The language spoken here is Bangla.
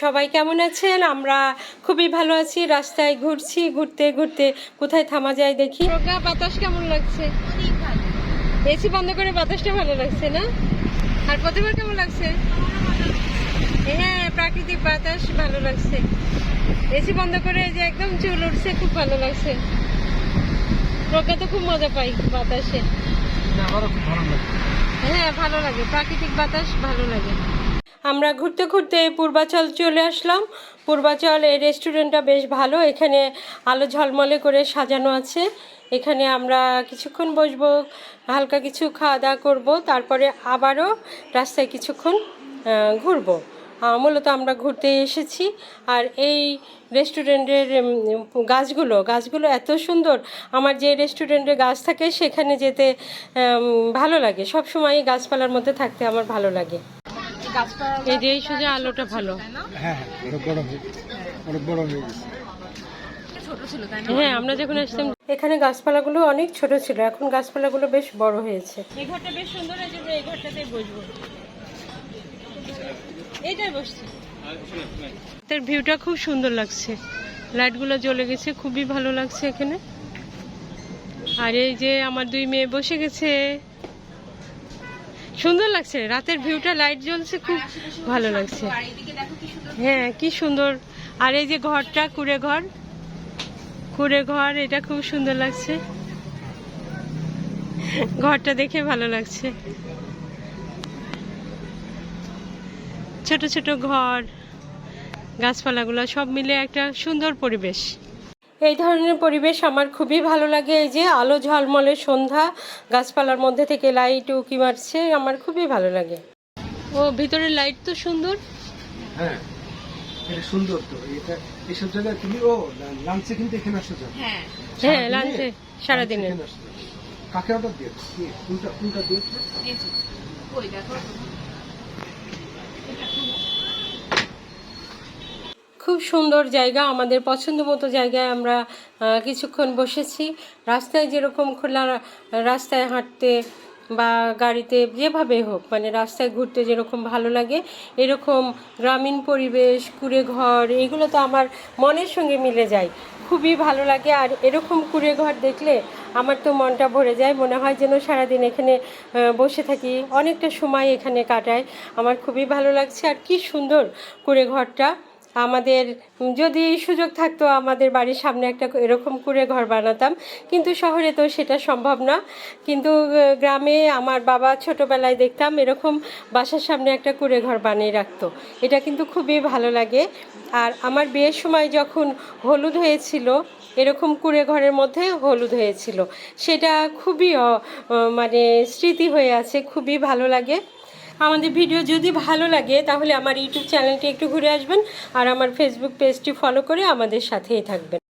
সবাই কেমন আছেন? আমরা খুবই ভালো আছি রাস্তায় ঘুরছি ঘুরতে ঘুরতে। কোথায় থামা যায় দেখি। বাতাস কেমন লাগছে? এসি বন্ধ করে বাতাসটা ভালো লাগছে না? আর প্রতিবার কেমন লাগছে? হ্যাঁ প্রাকৃতিক বাতাস ভালো লাগছে। এসি বন্ধ করে এই যে একদম চুল উঠছে খুব ভালো লাগছে। প্রজ্ঞা তো খুব মজা পাই বাতাসে। আমারও খুব ভালো লাগে হ্যাঁ ভালো লাগে। প্রাকৃতিক বাতাস ভালো লাগে। আমরা ঘুরতে ঘুরতে পূর্বাচল চলে আসলাম। পূর্বাচল এই রেস্টুরেন্টটা বেশ ভালো। এখানে আলো ঝলমলে করে সাজানো আছে। এখানে আমরা কিছুক্ষণ বসবো, হালকা কিছু খাওয়া দাওয়া করব, তারপরে আবারও রাস্তায় কিছুক্ষণ ঘুরবো। মূলত আমরা ঘুরতে এসেছি। আর এই রেস্টুরেন্টের গাছগুলো গাছগুলো এত সুন্দর। আমার যে রেস্টুরেন্টে গাছ থাকে, সেখানে যেতে ভালো লাগে। সব সময় গাছপালার মধ্যে থাকতে আমার ভালো লাগে। এই যে এই সোজা আলোটা ভালো। হ্যাঁ হ্যাঁ বড় হয়ে বড় হয়ে গেছে। হ্যাঁ আমরা যখন আসতাম এখানে গাছপালাগুলো অনেক ছোট ছিল এখন গাছপালাগুলো বেশ বড় হয়েছে। এই ঘরটা বেশ সুন্দর এই জন্য এই ঘরটাতে বসবো। এইটাই বসছি। এর ভিউটা খুব সুন্দর লাগছে। লাইটগুলো জ্বলে গেছে খুবই ভালো লাগছে এখানে। আর এই যে আমার দুই মেয়ে বসে গেছে। সুন্দর লাগছে। রাতের ভিউটা লাইট জ্বলছে, খুব ভালো লাগছে। হ্যাঁ কি সুন্দর। আর এই যে ঘরটা কুড়ে ঘর কুড়ে ঘর এটা খুব সুন্দর লাগছে। ঘরটা দেখে ভালো লাগছে। ছোট ছোট ঘর, গাছপালাগুলো সব মিলে একটা সুন্দর পরিবেশ। এই ধরনের পরিবেশ আমার খুবই ভালো লাগে। এই যে আলো ঝলমলে সন্ধ্যা গাছপালার মধ্যে থেকে লাইট উকি মারছে আমার খুবই ভালো লাগে। ও ভিতরের লাইট তো সুন্দর? হ্যাঁ এটা সুন্দর তো। এটা এইসব জায়গায় তুমি ও লাঞ্চে কিন্তু এখানে আসো যাও। হ্যাঁ? লাঞ্চে এখানে কাকে অর্ডার দিয়েছ? কি কোনটা কোনটা দিয়েছ? খুব সুন্দর জায়গা, আমাদের পছন্দ মতো জায়গায় আমরা কিছুক্ষণ বসেছি। রাস্তায় যেরকম খোলা, রাস্তায় হাঁটতে বা গাড়িতে যেভাবে হোক মানে রাস্তায় ঘুরতে যেরকম ভালো লাগে, এরকম গ্রামীণ পরিবেশ কুড়ে ঘর এগুলো তো আমার মনের সঙ্গে মিলে যায়। খুবই ভালো লাগে, আর এরকম কুড়ে ঘর দেখলে আমার তো মনটা ভরে যায়, মনে হয় যেন সারাদিন এখানে বসে থাকি, অনেকটা সময় এখানে কাটায় আমার খুবই ভালো লাগছে, আর কি সুন্দর কুড়ে ঘরটা আমাদের যদি সুযোগ থাকতো আমাদের বাড়ির সামনে একটা এরকম করে ঘর বানাতাম, কিন্তু শহরে তো সেটা সম্ভব না। কিন্তু গ্রামে আমার বাবা ছোটোবেলায় দেখতাম এরকম বাসার সামনে একটা কুড়ে ঘর বানিয়ে রাখতো। এটা কিন্তু খুবই ভালো লাগে। আর আমার বিয়ের সময় যখন হলুদ হয়েছিল, এরকম কুড়ে ঘরের মধ্যে হলুদ হয়েছিল। সেটা খুবই মানে স্মৃতি হয়ে আছে, খুবই ভালো লাগে। আমাদের ভিডিও যদি ভালো লাগে, তাহলে আমার ইউটিউব চ্যানেলটি একটু ঘুরে আসবেন আর আমার ফেসবুক পেজটি ফলো করে আমাদের সাথেই থাকবেন।